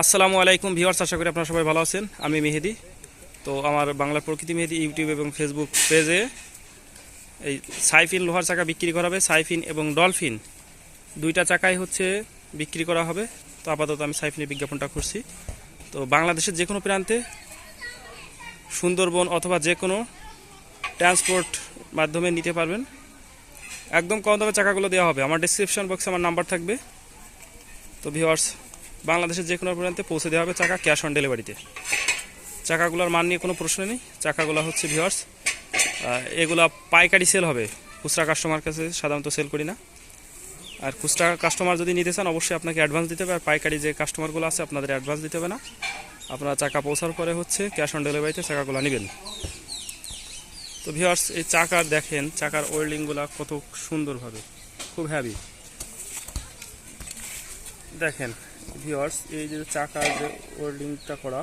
আসসালামু আলাইকুম ভিউয়ার্স, আশা করি আপনারা সবাই ভালো আছেন। আমি মেহেদি। তো আমার বাংলা প্রকৃতি মেহেদি ইউটিউব এবং ফেসবুক পেজে এই সাইফিন লোহার চাকা বিক্রি করা হবে। সাইফিন এবং ডলফিন দুইটা চাকাই হচ্ছে বিক্রি করা হবে। তো আপাতত আমি সাইফিনের বিজ্ঞাপনটা করছি তো বাংলাদেশের যে কোনো প্রান্তে সুন্দরবন অথবা যে কোনো ট্রান্সপোর্ট মাধ্যমে নিতে পারবেন। একদম কম দামে চাকাগুলো দেওয়া হবে। আমার ডিসক্রিপশন বক্সে আমার নাম্বার থাকবে। তো ভিওয়ার্স বাংলাদেশের যে কোনো প্রান্তে পৌঁছে দেওয়া হবে চাকা ক্যাশ অন ডেলিভারিতে। চাকাগুলোর মান নিয়ে কোনো প্রশ্ন নেই। চাকাগুলো হচ্ছে ভিওয়ার্স এগুলো পাইকারি সেল হবে। খুচরা কাস্টমার কাছে সাধারণত সেল করি না। আর খুচরা কাস্টমার যদি নিতে চান, অবশ্যই আপনাকে অ্যাডভান্স দিতে হবে। আর পাইকারি যে কাস্টমারগুলো আছে, আপনাদের অ্যাডভান্স দিতে হবে না। আপনারা চাকা পৌঁছার পরে হচ্ছে ক্যাশ অন ডেলিভারিতে চাকাগুলো নেবেন। তো ভিওয়ার্স এই চাকার দেখেন, চাকার ওয়েল্ডিংগুলো কত সুন্দরভাবে, খুব হ্যাভি দেখেন ভিওয়ার্স এই যে চাকার যে ওয়েল্ডিংটা করা,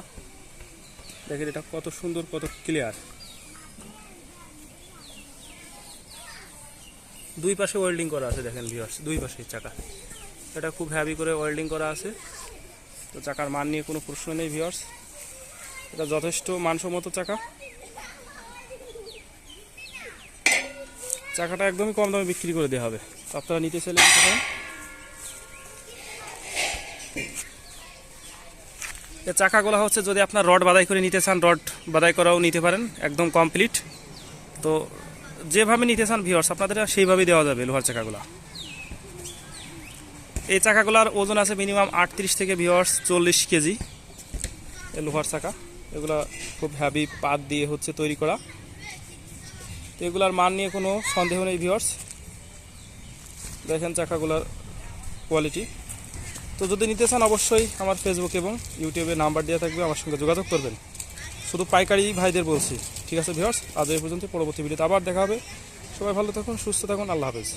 দেখেন এটা কত সুন্দর, কত ক্লিয়ার দুই পাশে ওয়েল্ডিং করা আছে, দেখেন ভিওয়ার্স দুই পাশে চাকা। এটা খুব হ্যাভি করে ওয়েল্ডিং করা আছে। তো চাকার মান নিয়ে কোনো প্রশ্ন নেই ভিওয়ার্স এটা যথেষ্ট মানসম্মত চাকা। চাকাটা একদমই কম দামে বিক্রি করে দেওয়া হবে। আপনারা নিতে চাইলে চাকাগুলো হচ্ছে যদি আপনার রড বাদাই করে নিতে চান, রড বাদাই করাও নিতে পারেন, একদম কমপ্লিট তো যেভাবে নিতে চান ভিওর্স আপনাদের সেইভাবেই দেওয়া যাবে লোহার চাকাগুলো। এই চাকাগুলোর ওজন আছে মিনিমাম আটত্রিশ থেকে ভিওর্স চল্লিশ কেজি। এই লোহার চাকা, এগুলো খুব হ্যাভি পাত দিয়ে হচ্ছে তৈরি করা। তো এগুলার মান নিয়ে কোনো সন্দেহ নেই ভিওর্স দেখেন চাকাগুলোর কোয়ালিটি তো যদি নিতে চান অবশ্যই আমার ফেসবুক এবং ইউটিউবে নাম্বার দেওয়া থাকবে, আমার সঙ্গে যোগাযোগ করবেন। শুধু পাইকারি ভাইদের বলছি। ঠিক আছে ভিওর্স আজ এই পর্যন্ত পরবর্তী ভিডিওতে আবার দেখা হবে। সবাই ভালো থাকুন, সুস্থ থাকুন, আল্লাহ হাফেজ।